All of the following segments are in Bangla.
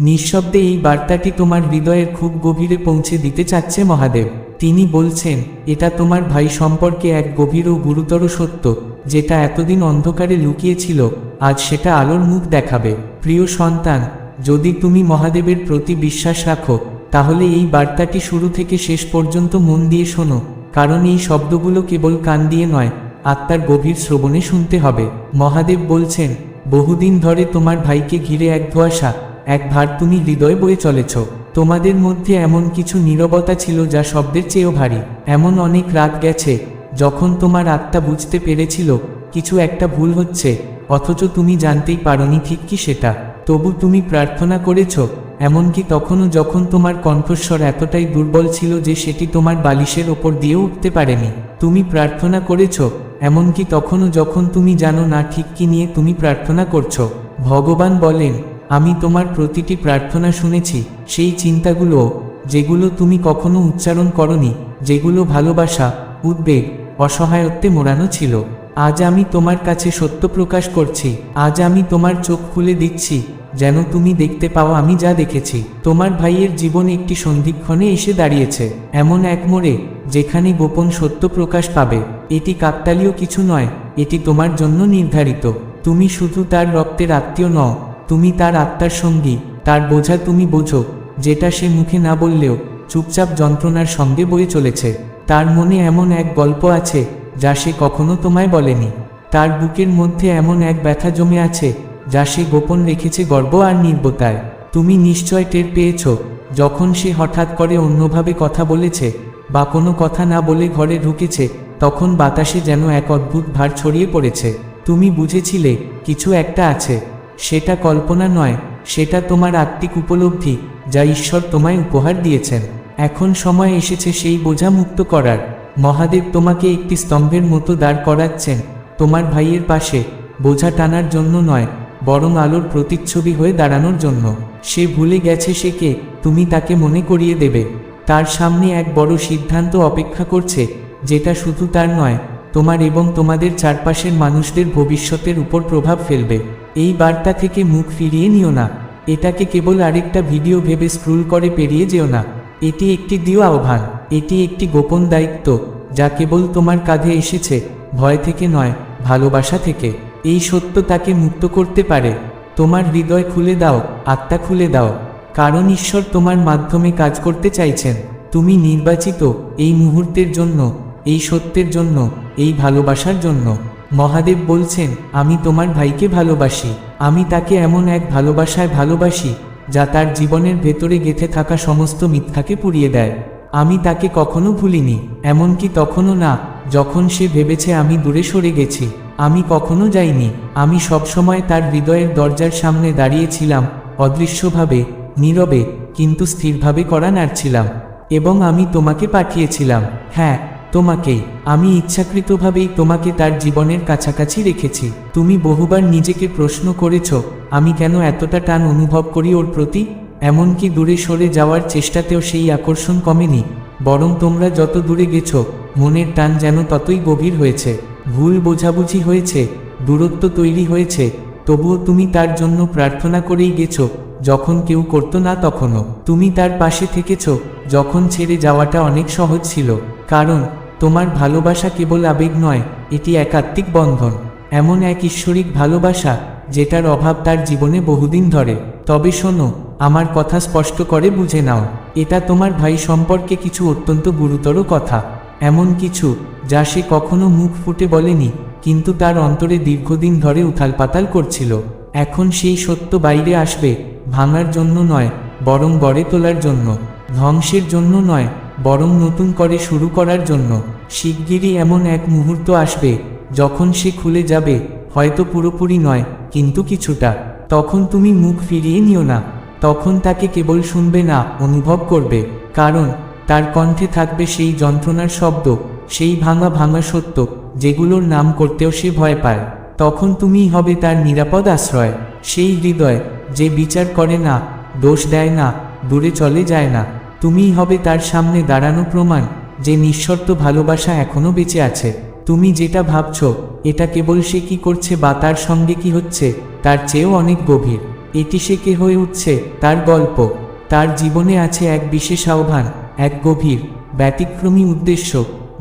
নিঃশব্দে এই বার্তাটি তোমার হৃদয়ের খুব গভীরে পৌঁছে দিতে চাচ্ছে মহাদেব। তিনি বলছেন, এটা তোমার ভাই সম্পর্কে এক গভীর ও গুরুতর সত্য, যেটা এতদিন অন্ধকারে লুকিয়েছিল, আজ সেটা আলোর মুখ দেখাবে। প্রিয় সন্তান, যদি তুমি মহাদেবের প্রতি বিশ্বাস রাখো, তাহলে এই বার্তাটি শুরু থেকে শেষ পর্যন্ত মন দিয়ে শোনো, কারণ এই শব্দগুলো কেবল কান দিয়ে নয়, আত্মার গভীর শ্রবণে শুনতে হবে। মহাদেব বলছেন, বহুদিন ধরে তোমার ভাইকে ঘিরে এক ধোয়াশা এক ভার তুমি হৃদয় বয়ে চলেছ। তোমাদের মধ্যে এমন কিছু নীরবতা ছিল যা শব্দের চেয়েও ভারী। এমন অনেক রাত গেছে, যখন তোমার আত্মা বুঝতে পেরেছিল, কিছু একটা ভুল হচ্ছে, অথচ তুমি জানতেই পারোনি ঠিক কি সেটা। তবু তুমি প্রার্থনা করেছ, এমনকি তখনও যখন তোমার কণ্ঠস্বর এতটাই দুর্বল ছিল যে সেটি তোমার বালিশের ওপর দিয়ে উঠতে পারেনি। তুমি প্রার্থনা করেছ, এমনকি তখনও যখন তুমি জানো না ঠিক কি নিয়ে তুমি প্রার্থনা করছ। ভগবান বলেন আমি তোমার প্রতিটি প্রার্থনা শুনেছি, সেই চিন্তাগুলো, যেগুলো তুমি কখনো উচ্চারণ করনি, যেগুলো ভালোবাসা, উদ্বেগ, অসহায়ত্বে মোড়ানো ছিল। আজ আমি তোমার কাছে সত্য প্রকাশ করছি, আজ আমি তোমার চোখ খুলে দিচ্ছি যেন তুমি দেখতে পাও আমি যা দেখেছি। তোমার ভাইয়ের জীবন একটি সন্ধিক্ষণে এসে দাঁড়িয়েছে, এমন এক মোড়ে, যেখানে গোপন সত্য প্রকাশ পাবে। এটি কাকতালীয় কিছু নয়, এটি তোমার জন্য নির্ধারিত। তুমি শুধু তার রক্তের আত্মীয় নও তুমি তার আত্মার সঙ্গী, তার বোঝা তুমি বোঝো, যেটা সে মুখে না বললেও চুপচাপ যন্ত্রণার সঙ্গে বয়ে চলেছে। তার মনে এমন এক গল্প আছে, যা সে কখনো তোমায় বলেনি। তার বুকের মধ্যে এমন এক ব্যথা জমে আছে, যা সে গোপন রেখেছে গর্ব আর নির্বতায়। তুমি নিশ্চয় টের পেয়েছ, যখন সে হঠাৎ করে অন্যভাবে কথা বলেছে, বা কোনো কথা না বলে ঘরে ঢুকেছে, তখন বাতাসে যেন এক অদ্ভুত ভার ছড়িয়ে পড়েছে। তুমি বুঝেছিলে, কিছু একটা আছে। সেটা কল্পনা নয়, সেটা তোমার আত্মিক উপলব্ধি, যা ঈশ্বর তোমায় উপহার দিয়েছেন। এখন সময় এসেছে সেই বোঝা মুক্ত করার। মহাদেব তোমাকে একটি স্তম্ভের মতো দাঁড় করাচ্ছেন। তোমার ভাইয়ের পাশে, বোঝা টানার জন্য নয়, বরং আলোর প্রতিচ্ছবি হয়ে দাঁড়ানোর জন্য। সে ভুলে গেছে সে কে, তুমি তাকে মনে করিয়ে দেবে। তার সামনে এক বড় সিদ্ধান্ত অপেক্ষা করছে, যেটা শুধু তার নয়, তোমার এবং তোমাদের চারপাশের মানুষদের ভবিষ্যতের উপর প্রভাব ফেলবে। এই বার্তা থেকে মুখ ফিরিয়ে নিও না। এটাকে কেবল আরেকটা ভিডিও ভেবে স্ক্রুল করে পেরিয়ে যেও না। এটি একটি দিও আহ্বান। এটি একটি গোপন দায়িত্ব, যা কেবল তোমার কাঁধে এসেছে, ভয় থেকে নয়, ভালোবাসা থেকে। এই সত্য তাকে মুক্ত করতে পারে। তোমার হৃদয় খুলে দাও, আত্মা খুলে দাও। কারণ ঈশ্বর তোমার মাধ্যমে কাজ করতে চাইছেন। তুমি নির্বাচিত এই মুহূর্তের জন্য, এই সত্যের জন্য, এই ভালোবাসার জন্য। মহাদেব বলছেন, আমি তোমার ভাইকে ভালোবাসি, আমি তাকে এমন এক ভালোবাসায় ভালোবাসি, যা তার জীবনের ভেতরে গেঁথে থাকা সমস্ত মিথ্যাকে পুড়িয়ে দেয়। আমি তাকে কখনো ভুলিনি, এমনকি তখনও না, যখন সে ভেবেছে আমি দূরে সরে গেছি, আমি কখনো যাইনি, আমি সবসময় তার হৃদয়ের দরজার সামনে দাঁড়িয়েছিলাম, অদৃশ্যভাবে, নীরবে, কিন্তু স্থিরভাবে করা নাড়ছিলাম, এবং আমি তোমাকে পাঠিয়েছিলাম হ্যাঁ তোমাকেই আমি ইচ্ছাকৃতভাবেই তোমাকে তার জীবনের কাছাকাছি রেখেছি। তুমি বহুবার নিজেকে প্রশ্ন করেছ, আমি কেন এতটা টান অনুভব করি ওর প্রতি? এমনকি দূরে সরে যাওয়ার চেষ্টাতেও সেই আকর্ষণ কমেনি। বরং তোমরা যত দূরে গেছ, মনের টান যেন ততই গভীর হয়েছে। ভুল বোঝাবুঝি হয়েছে, দূরত্ব তৈরি হয়েছে তবুও তুমি তার জন্য প্রার্থনা করেই গেছো, যখন কেউ করতো না তখনও। তুমি তার পাশে থেকেছ, যখন ছেড়ে যাওয়াটা অনেক সহজ ছিল। কারণ, তোমার ভালোবাসা কেবল আবেগ নয়, এটি একাত্মিক বন্ধন। এমন এক ঈশ্বরিক ভালোবাসা, যেটার অভাব তার জীবনে বহুদিন ধরে। তবে শোনো, আমার কথা স্পষ্ট করে বুঝে নাও, এটা তোমার ভাই সম্পর্কে কিছু অত্যন্ত গুরুতর কথা। এমন কিছু, যা সে কখনো মুখ ফুটে বলেনি কিন্তু তার অন্তরে দীর্ঘদিন ধরে উথালপাতাল করছিল। এখন সেই সত্য বাইরে আসবে, ভাঙার জন্য নয়, বরং গড়ে তোলার জন্য, ধ্বংসের জন্য নয়, বরং নতুন করে শুরু করার জন্য। শিগগিরই এমন এক মুহূর্ত আসবে, যখন সে খুলে যাবে, হয়তো পুরোপুরি নয়, কিন্তু কিছুটা। তখন তুমি মুখ ফিরিয়ে নিও না, তখন তাকে কেবল শুনবে না, অনুভব করবে, কারণ তার কণ্ঠে থাকবে সেই যন্ত্রণার শব্দ, সেই ভাঙা ভাঙা সত্য। যেগুলোর নাম করতেও সে ভয় পায়। তখন তুমিই হবে তার নিরাপদ আশ্রয়। সেই হৃদয় যে বিচার করে না, দোষ দেয় না, দূরে চলে যায় না, তুমিই হবে তার সামনে দাঁড়ানো প্রমাণ যে নিঃশর্ত ভালোবাসা এখনও বেঁচে আছে। তুমি যেটা ভাবছ, এটা কেবল সে কি করছে বা তার সঙ্গে কি হচ্ছে, তার চেয়েও অনেক গভীর। এটি সে কে হয়ে উঠছে, তার গল্প। তার জীবনে আছে এক বিশেষ আহ্বান, এক গভীর, ব্যতিক্রমী উদ্দেশ্য।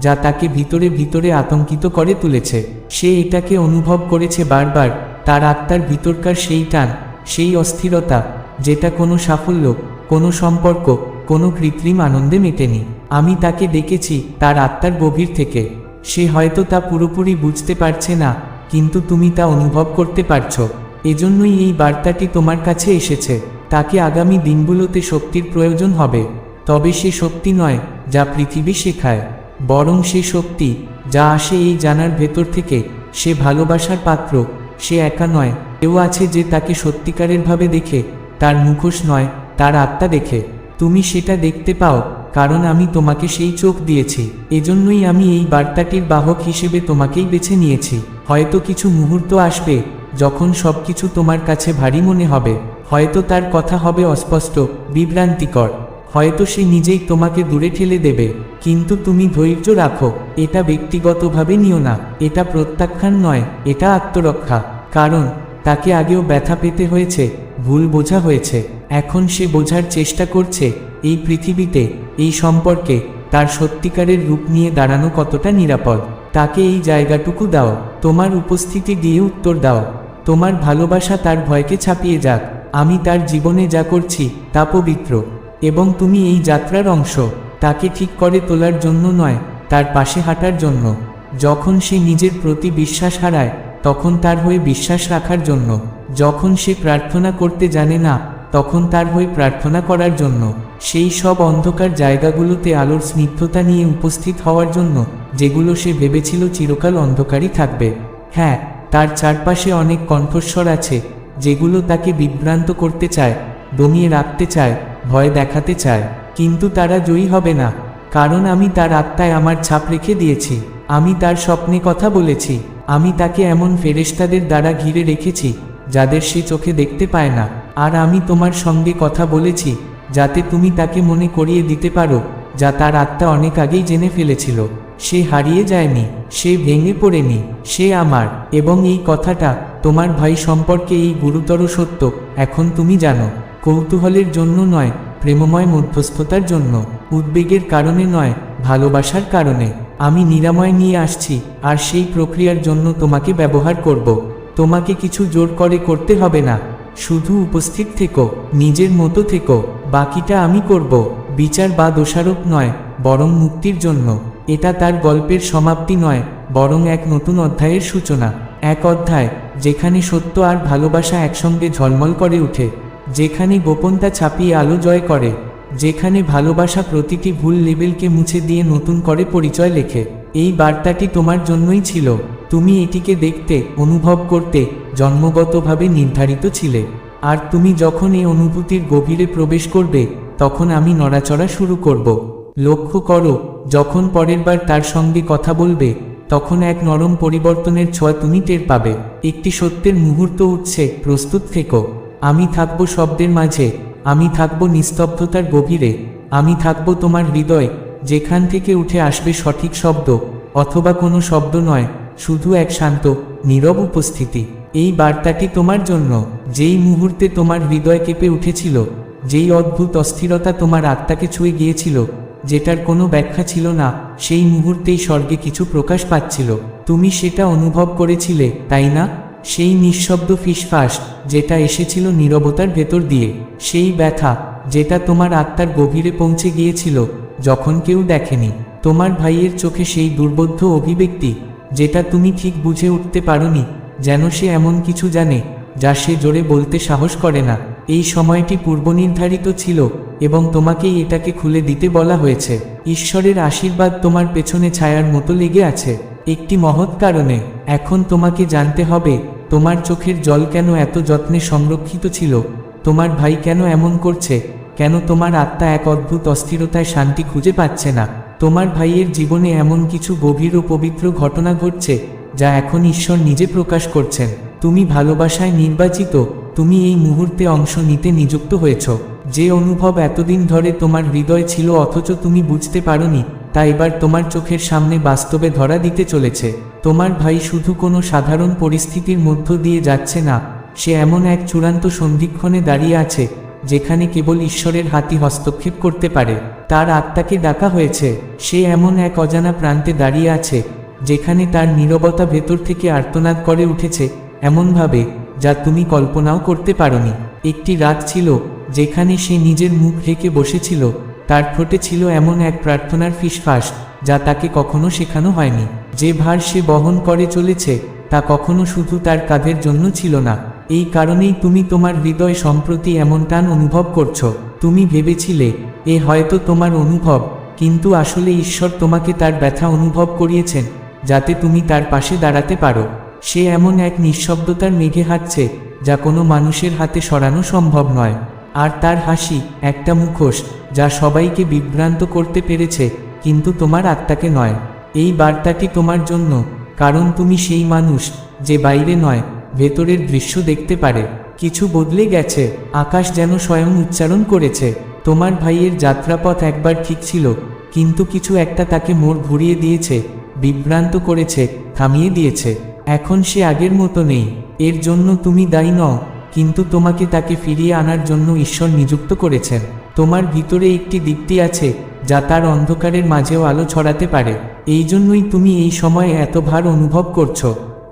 যা তাকে ভিতরে ভিতরে আতঙ্কিত করে তুলেছে। সে এটাকে অনুভব করেছে বারবার। তার আত্মার ভিতরকার সেই টান, সেই অস্থিরতা, যেটা কোনো সাফল্য, কোনো সম্পর্ক, কোনো কৃত্রিম আনন্দে মেটেনি। আমি তাকে ডেকেছি তার আত্মার গভীর থেকে। সে হয়তো তা পুরোপুরি বুঝতে পারছে না, কিন্তু তুমি তা অনুভব করতে পারছ। এজন্যই এই বার্তাটি তোমার কাছে এসেছে। তাকে আগামী দিনগুলোতে শক্তির প্রয়োজন হবে। তবে সে শক্তি নয়, যা পৃথিবী শেখায়। বরং সে শক্তি যা আসে এই জানার ভেতর থেকে, সে ভালোবাসার পাত্র, সে একা নয়। কেউ আছে যে তাকে সত্যিকারের ভাবে দেখে, তার মুখোশ নয়, তার আত্মা দেখে। তুমি সেটা দেখতে পাও, কারণ আমি তোমাকে সেই চোখ দিয়েছি। এজন্যই আমি এই বার্তাটির বাহক হিসেবে তোমাকেই বেছে নিয়েছি। হয়তো কিছু মুহূর্ত আসবে, যখন সবকিছু তোমার কাছে ভারী মনে হবে। হয়তো তার কথা হবে অস্পষ্ট, বিভ্রান্তিকর। হয়তো সে নিজেই তোমাকে দূরে ঠেলে দেবে, কিন্তু তুমি ধৈর্য রাখো, এটা ব্যক্তিগতভাবে নিও না, এটা প্রত্যাখ্যান নয়, এটা আত্মরক্ষা, কারণ তাকে আগেও ব্যথা পেতে হয়েছে, ভুল বোঝা হয়েছে, এখন সে বোঝার চেষ্টা করছে, এই পৃথিবীতে, এই সম্পর্কে, তার সত্যিকারের রূপ নিয়ে দাঁড়ানো কতটা নিরাপদ, তাকে এই জায়গাটুকু দাও, তোমার উপস্থিতি দিয়ে উত্তর দাও, তোমার ভালোবাসা তার ভয়কে ছাপিয়ে যাক, আমি তার জীবনে যা করছি, তা পবিত্র। এবং তুমি এই যাত্রার অংশ, তাকে ঠিক করে তোলার জন্য নয়, তার পাশে হাঁটার জন্য। যখন সে নিজের প্রতি বিশ্বাস হারায়, তখন তার হয়ে বিশ্বাস রাখার জন্য। যখন সে প্রার্থনা করতে জানে না, তখন তার হয়ে প্রার্থনা করার জন্য। সেই সব অন্ধকার জায়গাগুলোতে আলোর স্নিগ্ধতা নিয়ে উপস্থিত হওয়ার জন্য, যেগুলো সে ভেবেছিল চিরকাল অন্ধকারই থাকবে। হ্যাঁ তার চারপাশে অনেক কণ্ঠস্বর আছে, যেগুলো তাকে বিভ্রান্ত করতে চায়, দমিয়ে রাখতে চায়। ভয় দেখাতে চায়, কিন্তু তারা জয়ী হবে না, কারণ আমি তার আত্মায় আমার ছাপ রেখে দিয়েছি, আমি তার স্বপ্নে কথা বলেছি, আমি তাকে এমন ফেরেশতাদের দ্বারা ঘিরে রেখেছি, যাদের সে চোখে দেখতে পায় না, আর আমি তোমার সঙ্গে কথা বলেছি, যাতে তুমি তাকে মনে করিয়ে দিতে পারো, যা তার আত্মা অনেক আগেই জেনে ফেলেছিল, সে হারিয়ে যায়নি, সে ভেঙে পড়েনি, সে আমার, এবং এই কথাটা তোমার ভাই সম্পর্কে এই গুরুতর সত্য, এখন তুমি জানো। কৌতূহলের জন্য নয়, প্রেমময় মধ্যস্থতার জন্য, উদ্বেগের কারণে নয়, ভালোবাসার কারণে। আমি নিরাময় নিয়ে আসছি, আর সেই প্রক্রিয়ার জন্য তোমাকে ব্যবহার করব। তোমাকে কিছু জোর করে করতে হবে না। শুধু উপস্থিত থেকো, নিজের মতো থেকো, বাকিটা আমি করব। বিচার বা দোষারোপ নয়, বরং মুক্তির জন্য। এটা তার গল্পের সমাপ্তি নয়, বরং এক নতুন অধ্যায়ের সূচনা। এক অধ্যায়, যেখানে সত্য আর ভালোবাসা একসঙ্গে ঝলমল করে উঠে। যেখানে গোপনতা ছাপিয়ে আলো জয় করে, যেখানে ভালোবাসা প্রতিটি ভুল লেবেলকে মুছে দিয়ে নতুন করে পরিচয় লেখে। এই বার্তাটি তোমার জন্যই ছিল। তুমি এটিকে দেখতে, অনুভব করতে, জন্মগতভাবে নির্ধারিত ছিলে। আর তুমি যখন এই অনুভূতির গভীরে প্রবেশ করবে, তখন আমি নড়াচড়া শুরু করব। লক্ষ্য করো, যখন পরের বার তার সঙ্গে কথা বলবে, তখন এক নরম পরিবর্তনের ছোঁয়া তুমি টের পাবে। একটি সত্যের মুহূর্ত উঠছে, প্রস্তুত থেকো। আমি থাকব শব্দের মাঝে, আমি থাকব নিস্তব্ধতার গভীরে, আমি থাকব তোমার হৃদয়, যেখান থেকে উঠে আসবে সঠিক শব্দ, অথবা কোনো শব্দ নয়, শুধু এক শান্ত, নীরব উপস্থিতি। এই বার্তাটি তোমার জন্য, যেই মুহূর্তে তোমার হৃদয় কেঁপে উঠেছিল, যেই অদ্ভুত অস্থিরতা তোমার আত্মাকে ছুঁয়ে গিয়েছিল, যেটার কোনো ব্যাখ্যা ছিল না, সেই মুহূর্তেই স্বর্গে কিছু প্রকাশ পাচ্ছিল। তুমি সেটা অনুভব করেছিলে, তাই না? সেই নিঃশব্দ ফিসফাস যেটা এসেছিল নীরবতার ভেতর দিয়ে, সেই ব্যথা যেটা তোমার আত্মার গভীরে পৌঁছে গিয়েছিল যখন কেউ দেখেনি। তোমার ভাইয়ের চোখে সেই দুর্বোধ্য অভিব্যক্তি যেটা তুমি ঠিক বুঝে উঠতে পারোনি, যেন সে এমন কিছু জানে যা সে জোরে বলতে সাহস করে না। এই সময়টি পূর্বনির্ধারিত ছিল এবং তোমাকেই এটাকে খুলে দিতে বলা হয়েছে। ঈশ্বরের আশীর্বাদ তোমার পেছনে ছায়ার মতো লেগে আছে। একটি মহৎ কারণে, এখন তোমাকে জানতে হবে, তোমার চোখের জল কেন এত যত্নে সংরক্ষিত ছিল? তোমার ভাই কেন এমন করছে? কেন তোমার আত্মা এক অদ্ভুত অস্থিরতায় শান্তি খুঁজে পাচ্ছে না? তোমার ভাইয়ের জীবনে এমন কিছু গভীর ও পবিত্র ঘটনা ঘটছে, যা এখন ঈশ্বর নিজে প্রকাশ করছেন। তুমি ভালোবাসায় নির্বাচিত, তুমি এই মুহূর্তে অংশ নিতে নিযুক্ত হয়েছ। যে অনুভব এতদিন ধরে তোমার হৃদয় ছিল অথচ তুমি বুঝতে পারোনি তা এবার তোমার চোখের সামনে বাস্তবে ধরা দিতে চলেছে। তোমার ভাই শুধু কোনো সাধারণ পরিস্থিতির মধ্য দিয়ে যাচ্ছে না, সে এমন এক চূড়ান্ত সন্ধিক্ষণে দাঁড়িয়ে আছে, যেখানে কেবল ঈশ্বরের হাতি হস্তক্ষেপ করতে পারে। তার আত্মাকে ডাকা হয়েছে, সে এমন এক অজানা প্রান্তে দাঁড়িয়ে আছে, যেখানে তার নীরবতা ভেতর থেকে আর্তনাদ করে উঠেছে, এমনভাবে, যা তুমি কল্পনাও করতে পারোনি। একটি রাত ছিল, যেখানে সে নিজের মুখ ঢেকে বসেছিল তার ঠোঁটে ছিল এমন এক প্রার্থনার ফিসফাস, যা তাকে কখনো শেখানো হয়নি। যে ভার সে বহন করে চলেছে, তা কখনো শুধু তার কাঁধের জন্য ছিল না। এই কারণেই তুমি তোমার হৃদয় সম্প্রতি এমন টান অনুভব করছ। তুমি ভেবেছিলে, এ হয়তো তোমার অনুভব, কিন্তু আসলে ঈশ্বর তোমাকে তার ব্যথা অনুভব করিয়েছেন, যাতে তুমি তার পাশে দাঁড়াতে পারো। সে এমন এক নিঃশব্দতার মেঘে হাঁটছে, যা কোনো মানুষের হাতে সরানো সম্ভব নয়। আর তার হাসি, একটা মুখোশ যা সবাইকে বিভ্রান্ত করতে পেরেছে, কিন্তু তোমার আত্মাকে নয়। এই বার্তাটি তোমার জন্য, কারণ তুমি সেই মানুষ, যে বাইরে নয়, ভেতরের দৃশ্য দেখতে পারে। কিছু বদলে গেছে, আকাশ যেন স্বয়ং উচ্চারণ করেছে। তোমার ভাইয়ের যাত্রাপথ একবার ঠিক ছিল, কিন্তু কিছু একটা তাকে মোড় ঘুরিয়ে দিয়েছে, বিভ্রান্ত করেছে, থামিয়ে দিয়েছে। এখন সে আগের মতো নেই, এর জন্য তুমি দায়ী নও, কিন্তু তোমাকে তাকে ফিরিয়ে আনার জন্য ঈশ্বর নিযুক্ত করেছেন। তোমার ভিতরে একটি দীপ্তি আছে, যা তার অন্ধকারের মাঝেও আলো ছড়াতে পারে। এই জন্যই তুমি এই সময়ে এত ভার অনুভব করছ।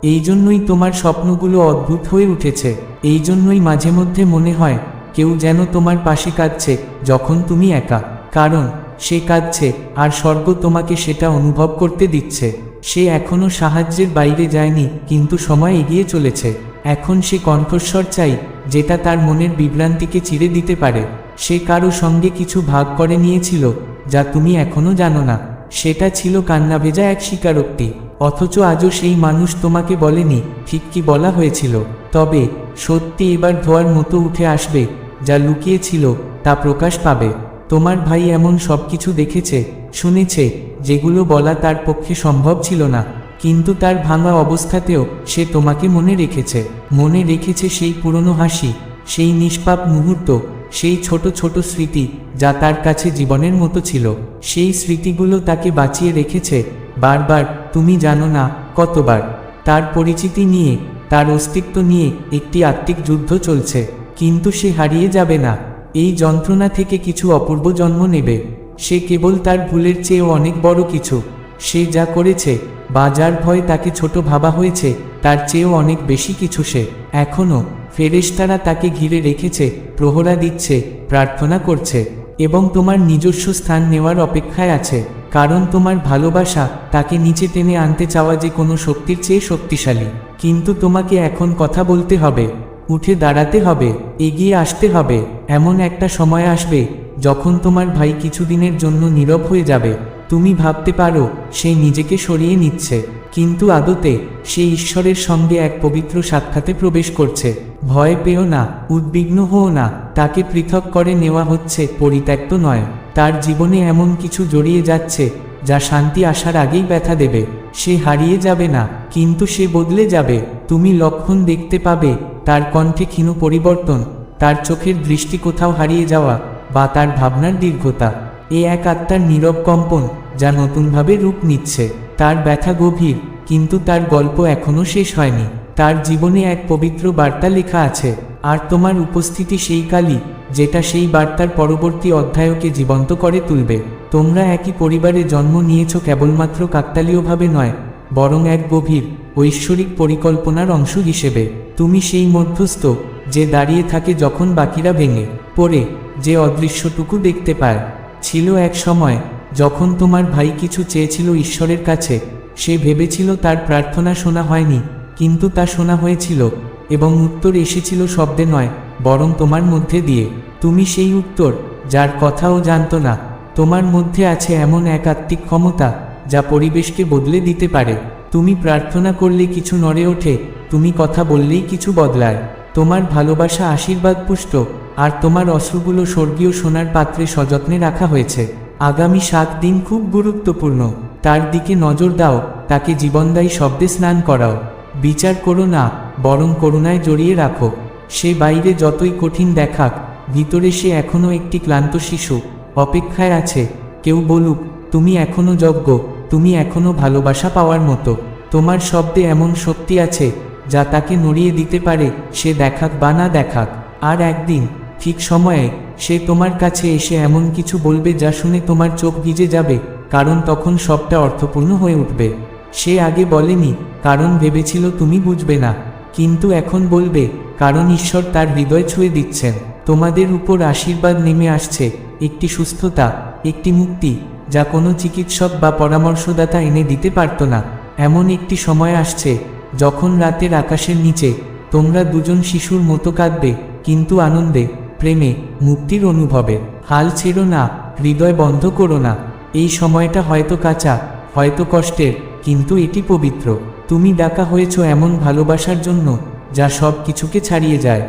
এই জন্যই তোমার স্বপ্নগুলো অদ্ভুত হয়ে উঠেছে। এই জন্যই মাঝে মধ্যে মনে হয়, কেউ যেন তোমার পাশে কাঁদছে, যখন তুমি একা। কারণ, সে কাঁদছে, আর স্বর্গ তোমাকে সেটা অনুভব করতে দিচ্ছে। সে এখনও সাহায্যের বাইরে যায়নি, কিন্তু সময় এগিয়ে চলেছে। এখন সে কণ্ঠস্বর চাই, যেটা তার মনের বিভ্রান্তিকে চিড়ে দিতে পারে। সে কারও সঙ্গে কিছু ভাগ করে নিয়েছিল, যা তুমি এখনও জানো না। সেটা ছিল কান্না ভেজা এক স্বীকারোক্তি। অথচ আজও সেই মানুষ তোমাকে বলেনি, ঠিক কি বলা হয়েছিল। তবে, সত্যি এবার ধোয়ার মতো উঠে আসবে, যা লুকিয়েছিল, তা প্রকাশ পাবে। তোমার ভাই এমন সব কিছু দেখেছে, শুনেছে, যেগুলো বলা তার পক্ষে সম্ভব ছিল না। কিন্তু তার ভাঙা অবস্থাতেও সে তোমাকে মনে রেখেছে। মনে রেখেছে সেই পুরনো হাসি, সেই নিষ্পাপ মুহূর্ত সেই ছোট ছোট স্মৃতি যা তার কাছে জীবনের মতো ছিল। সেই স্মৃতিগুলো তাকে বাঁচিয়ে রেখেছে, বারবার, তুমি জানো না, কতবার। তার পরিচিতি নিয়ে, তার অস্তিত্ব নিয়ে একটি আত্মিক যুদ্ধ চলছে, কিন্তু সে হারিয়ে যাবে না। এই যন্ত্রণা থেকে কিছু অপূর্ব জন্ম নেবে। সে কেবল তার ভুলের চেয়েও অনেক বড় কিছু। সে যা করেছে বা যার ভয় তাকে ছোট ভাবা হয়েছে, তার চেয়েও অনেক বেশি কিছু সে। এখনও ফেরেশতারা তাকে ঘিরে রেখেছে, প্রহরা দিচ্ছে, প্রার্থনা করছে, এবং তোমার নিজস্ব স্থান নেওয়ার অপেক্ষায় আছে, কারণ তোমার ভালোবাসা তাকে নিচে টেনে আনতে চাওয়া যে কোনো শক্তির চেয়ে শক্তিশালী। কিন্তু তোমাকে এখন কথা বলতে হবে, উঠে দাঁড়াতে হবে, এগিয়ে আসতে হবে, এমন একটা সময় আসবে যখন তোমার ভাই কিছুদিনের জন্য নীরব হয়ে যাবে। তুমি ভাবতে পারো, সে নিজেকে সরিয়ে নিচ্ছে। কিন্তু আদতে সে ঈশ্বরের সঙ্গে এক পবিত্র সাক্ষাতে প্রবেশ করছে। ভয় পেও না, উদ্বিগ্ন হও না, তাকে পৃথক করে নেওয়া হচ্ছে, পরিত্যক্ত নয়। তার জীবনে এমন কিছু জড়িয়ে যাচ্ছে, যা শান্তি আসার আগেই ব্যথা দেবে। সে হারিয়ে যাবে না, কিন্তু সে বদলে যাবে। তুমি লক্ষণ দেখতে পাবে, তার কণ্ঠে ক্ষীণ পরিবর্তন, তার চোখের দৃষ্টি কোথাও হারিয়ে যাওয়া, বা তার ভাবনার দীর্ঘতা। এ এক আত্মার নীরব কম্পন, যা নতুনভাবে রূপ নিচ্ছে। তার ব্যথা গভীর, কিন্তু তার গল্প এখনও শেষ হয়নি। তার জীবনে এক পবিত্র বার্তা লেখা আছে, আর তোমার উপস্থিতি সেই কালই, যেটা সেই বার্তার পরবর্তী অধ্যায়কে জীবন্ত করে তুলবে। তোমরা একই পরিবারে জন্ম নিয়েছ কেবলমাত্র কাকতালীয়ভাবে নয়, বরং এক গভীর, ঐশ্বরিক পরিকল্পনার অংশ হিসেবে। তুমি সেই মধ্যস্থ, যে দাঁড়িয়ে থাকে যখন বাকিরা ভেঙে পড়ে, যে অদৃশ্যটুকু দেখতে পায়। ছিল এক সময় যখন তোমার ভাই কিছু চেয়েছিল ঈশ্বরের কাছে, সে ভেবেছিল তার প্রার্থনা শোনা হয়নি, কিন্তু তা শোনা হয়েছিল এবং উত্তর এসেছিল শব্দে নয়, বরং তোমার মধ্যে দিয়ে। তুমি সেই উত্তর, যার কথাও জানত না। তোমার মধ্যে আছে এমন এক আত্মিক ক্ষমতা, যা পরিবেশকে বদলে দিতে পারে। তুমি প্রার্থনা করলে কিছু নড়ে ওঠে, তুমি কথা বললেই কিছু বদলায়। তোমার ভালোবাসা আশীর্বাদ পুষ্ট আর তোমার অশ্রুগুলো স্বর্গীয় সোনার পাত্রে সযত্নে রাখা হয়েছে। আগামী সাত দিন খুব গুরুত্বপূর্ণ। তার দিকে নজর দাও, তাকে জীবনদায়ী শব্দে স্নান করাও। বিচার করো না, বরং করুণায় জড়িয়ে রাখো। সে বাইরে যতই কঠিন দেখাক, ভিতরে সে এখনও একটি ক্লান্ত শিশু। অপেক্ষায় আছে, কেউ বলুক, তুমি এখনও যজ্ঞ, তুমি এখনও ভালোবাসা পাওয়ার মতো। তোমার শব্দে এমন শক্তি আছে, যা তাকে নড়িয়ে দিতে পারে, সে দেখাক বা না দেখাক। আর একদিন, ঠিক সময়ে সে তোমার কাছে এসে এমন কিছু বলবে যা শুনে তোমার চোখ ভিজে যাবে, কারণ তখন সবটা অর্থপূর্ণ হয়ে উঠবে। সে আগে বলেনি, কারণ ভেবেছিল তুমি বুঝবে না। কিন্তু এখন বলবে, কারণ ঈশ্বর তার হৃদয় ছুঁয়ে দিচ্ছেন। তোমাদের উপর আশীর্বাদ নেমে আসছে, একটি সুস্থতা, একটি মুক্তি, যা কোনো চিকিৎসক বা পরামর্শদাতা এনে দিতে পারত না। এমন একটি সময় আসছে, যখন রাতের আকাশের নিচে তোমরা দুজন শিশুর মতো কাঁদবে, কিন্তু আনন্দে প্রেমে, মুক্তির অনুভবে। হাল ছেড়ো না, হৃদয় বন্ধ করো না। এই সময়টা হয়তো কাঁচা, হয়তো কষ্টের, কিন্তু এটি পবিত্র। তুমি ডাকা হয়েছ এমন ভালোবাসার জন্য, যা সব কিছুকে ছাড়িয়ে যায়।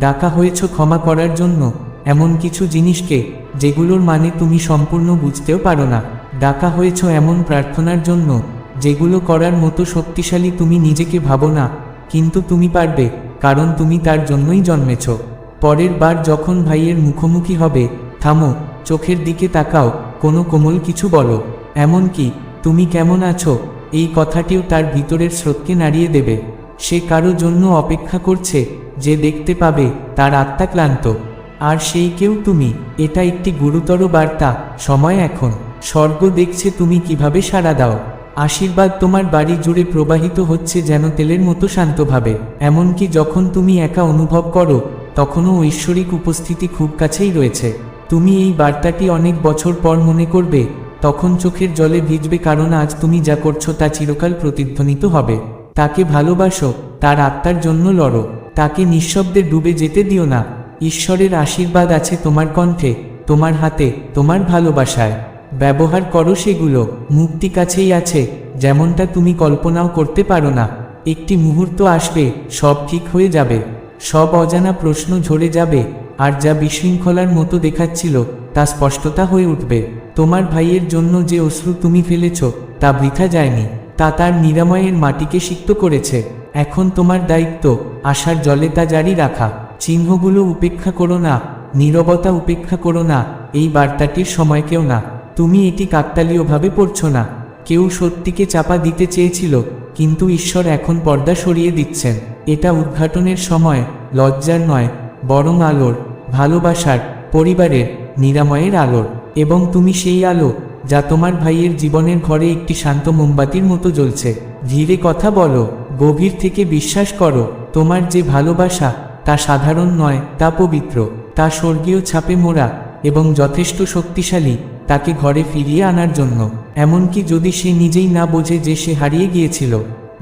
ডাকা হয়েছ ক্ষমা করার জন্য, এমন কিছু জিনিসকে, যেগুলোর মানে তুমি সম্পূর্ণ বুঝতেও পারো না। ডাকা হয়েছ এমন প্রার্থনার জন্য, যেগুলো করার মতো শক্তিশালী তুমি নিজেকে ভাবো না, কিন্তু তুমি পারবে, কারণ তুমি তার জন্যই জন্মেছ। পরের বার যখন ভাইয়ের মুখোমুখি হবে, থামো, চোখের দিকে তাকাও, কোনো কোমল কিছু বলো। এমনকি, তুমি কেমন আছো? এই কথাটিও তার ভিতরের স্রোতকে নাড়িয়ে দেবে। সে কারও জন্য অপেক্ষা করছে, যে দেখতে পাবে তার আত্মা ক্লান্ত। আর সেই কেউ তুমি, এটা একটি গুরুতর বার্তা, সময় এখন। স্বর্গ দেখছে তুমি কীভাবে সাড়া দাও। আশীর্বাদ তোমার বাড়ি জুড়ে প্রবাহিত হচ্ছে যেন তেলের মতো শান্তভাবে। এমনকি যখন তুমি একা অনুভব করো তখনও ঐশ্বরিক উপস্থিতি খুব কাছেই রয়েছে। তুমি এই বার্তাটি অনেক বছর পর মনে করবে, তখন চোখের জলে ভিজবে কারণ আজ তুমি যা করছ তা চিরকাল প্রতিধ্বনিত হবে। তাকে ভালোবাসো, তার আত্মার জন্য লড়ো। তাকে নিঃশব্দে ডুবে যেতে দিও না। ঈশ্বরের আশীর্বাদ আছে তোমার কণ্ঠে, তোমার হাতে, তোমার ভালোবাসায়। ব্যবহার করো সেগুলো, মুক্তি কাছেই আছে, যেমনটা তুমি কল্পনাও করতে পারো না। একটি মুহূর্ত আসবে, সব ঠিক হয়ে যাবে। সব অজানা প্রশ্ন ঝরে যাবে, আর যা বিশৃঙ্খলার মতো দেখাচ্ছিল, তা স্পষ্টতা হয়ে উঠবে। তোমার ভাইয়ের জন্য যে অশ্রু তুমি ফেলেছ, তা বৃথা যায়নি, তা তার নিরাময়ের মাটিকে সিক্ত করেছে। এখন তোমার দায়িত্ব, আশার জলে তা জারি রাখা। চিহ্নগুলো উপেক্ষা করো না, নীরবতা উপেক্ষা করো না, এই বার্তাটির সময়কেও না। তুমি এটি কাকতালীয়ভাবে পড়ছ না। কেউ সত্যিকে চাপা দিতে চেয়েছিল, কিন্তু ঈশ্বর এখন পর্দা সরিয়ে দিচ্ছেন। এটা উদ্ঘাটনের সময় লজ্জার নয়, বরং আলোর, ভালোবাসার, পরিবারের, নিরাময়ের আলোর। এবং তুমি সেই আলো, যা তোমার ভাইয়ের জীবনের ঘরে একটি শান্ত মোমবাতির মতো জ্বলছে। ধীরে কথা বলো, গভীর থেকে বিশ্বাস করো, তোমার যে ভালোবাসা, তা সাধারণ নয়, তা পবিত্র। তা স্বর্গীয় ছাপে মোড়া এবং যথেষ্ট শক্তিশালী, তাকে ঘরে ফিরিয়ে আনার জন্য। এমনকি যদি সে নিজেই না বোঝে যে সে হারিয়ে গিয়েছিল।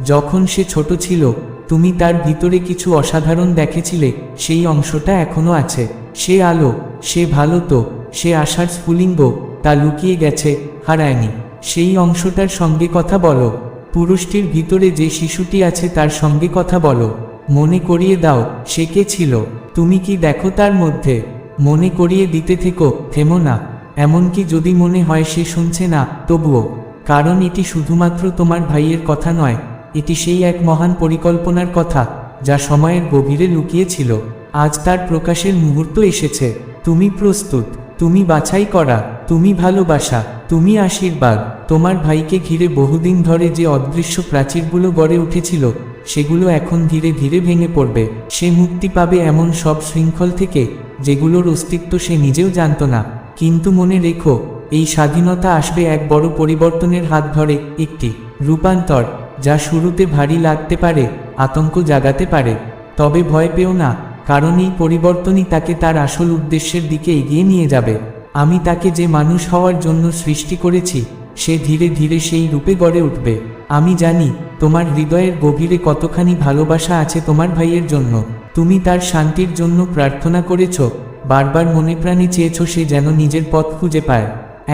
যখন সে ছোট ছিল তুমি তার ভিতরে কিছু অসাধারণ দেখেছিলে, সেই অংশটা এখনও আছে। সে আলো, সে ভালো তো, সে আশার স্ফুলিঙ্গ, তা লুকিয়ে গেছে, হারায়নি। সেই অংশটার সঙ্গে কথা বলো। পুরুষটির ভিতরে যে শিশুটি আছে তার সঙ্গে কথা বলো। মনে করিয়ে দাও, সে কে ছিল? তুমি কি দেখো তার মধ্যে? মনে করিয়ে দিতে থেকো, থেমো না। এমনকি যদি মনে হয় সে শুনছে না, তবুও। কারণ এটি শুধুমাত্র তোমার ভাইয়ের কথা নয় এটি সেই এক মহান পরিকল্পনার কথা, যা সময়ের গভীরে লুকিয়েছিল। আজ তার প্রকাশের মুহূর্ত এসেছে। তুমি প্রস্তুত, তুমি বাছাই করা, তুমি ভালোবাসা, তুমি আশীর্বাদ। তোমার ভাইকে ঘিরে বহুদিন ধরে যে অদৃশ্য প্রাচীরগুলো গড়ে উঠেছিল, সেগুলো এখন ধীরে ধীরে ভেঙে পড়বে। সে মুক্তি পাবে এমন সব শৃঙ্খল থেকে, যেগুলোর অস্তিত্ব সে নিজেও জানত না। কিন্তু মনে রেখো, এই স্বাধীনতা আসবে এক বড় পরিবর্তনের হাত ধরে, একটি, রূপান্তর। যা শুরুতে ভারী লাগতে পারে, আতঙ্ক জাগাতে পারে, তবে ভয় পেও না, কারণ এই পরিবর্তনই তাকে তার আসল উদ্দেশ্যের দিকে এগিয়ে নিয়ে যাবে। আমি তাকে যে মানুষ হওয়ার জন্য সৃষ্টি করেছি, সে ধীরে ধীরে সেই রূপে গড়ে উঠবে। আমি জানি, তোমার হৃদয়ের গভীরে কতখানি ভালোবাসা আছে তোমার ভাইয়ের জন্য। তুমি তার শান্তির জন্য প্রার্থনা করেছ, বারবার মনে প্রাণে চেয়েছ সে যেন নিজের পথ খুঁজে পায়।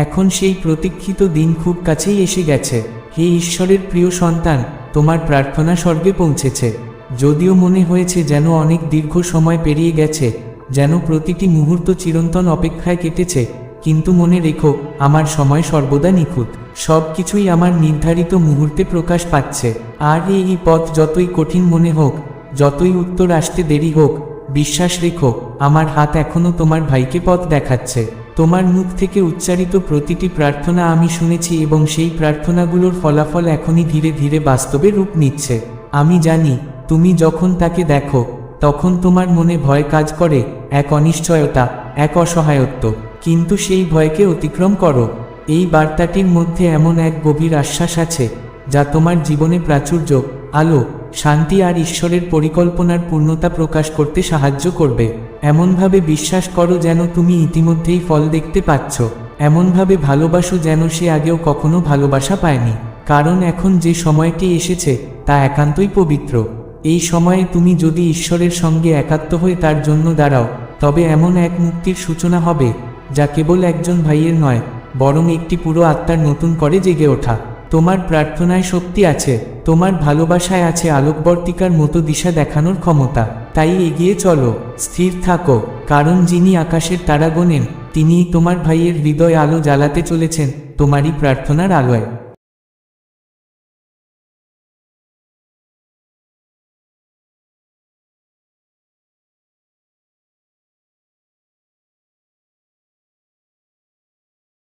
এখন সেই প্রতীক্ষিত দিন খুব কাছেই এসে গেছে। হে ঈশ্বরের প্রিয় সন্তান, তোমার প্রার্থনা স্বর্গে পৌঁছেছে। যদিও মনে হয়েছে যেন অনেক দীর্ঘ সময় পেরিয়ে গেছে, যেন প্রতিটি মুহূর্ত চিরন্তন অপেক্ষায় কেটেছে, কিন্তু মনে রেখো, আমার সময় সর্বদা নিখুঁত। সব কিছুই আমার নির্ধারিত মুহূর্তে প্রকাশ পাচ্ছে। আর এই পথ যতই কঠিন মনে হোক, যতই উত্তর আসতে দেরি হোক, বিশ্বাস রেখো, আমার হাত এখনও তোমার ভাইকে পথ দেখাচ্ছে। তোমার মুখ থেকে উচ্চারিত প্রতিটি প্রার্থনা আমি শুনেছি এবং সেই প্রার্থনাগুলোর ফলাফল এখনই ধীরে ধীরে বাস্তবে রূপ নিচ্ছে। আমি জানি, তুমি যখন তাকে দেখো, তখন তোমার মনে ভয় কাজ করে, এক অনিশ্চয়তা, এক অসহায়ত্ব। কিন্তু সেই ভয়কে অতিক্রম করো। এই বার্তাটির মধ্যে এমন এক গভীর আশ্বাস আছে, যা তোমার জীবনে প্রাচুর্য, আলো শান্তি আর ঈশ্বরের পরিকল্পনার পূর্ণতা প্রকাশ করতে সাহায্য করবে। এমনভাবে বিশ্বাস করো যেন তুমি ইতিমধ্যেই ফল দেখতে পাচ্ছ। এমনভাবে ভালোবাসো যেন সে আগেও কখনো ভালোবাসা পায়নি। কারণ এখন যে সময়টি এসেছে, তা একান্তই পবিত্র। এই সময়ে তুমি যদি ঈশ্বরের সঙ্গে একাত্ম হয়ে তার জন্য দাঁড়াও, তবে এমন এক মুক্তির সূচনা হবে, যা কেবল একজন ভাইয়ের নয়, বরং একটি পুরো আত্মার নতুন করে জেগে ওঠা। তোমার প্রার্থনায় শক্তি আছে, তোমার ভালোবাসায় আছে আলোকবর্তিকার মতো দিশা দেখানোর ক্ষমতা। তাই এগিয়ে চলো, স্থির থাকো, কারণ যিনি আকাশের তারা গোনেন, তিনিই তোমার ভাইয়ের হৃদয় আলো জ্বালাতে চলেছেন, তোমারই প্রার্থনার আলোয়।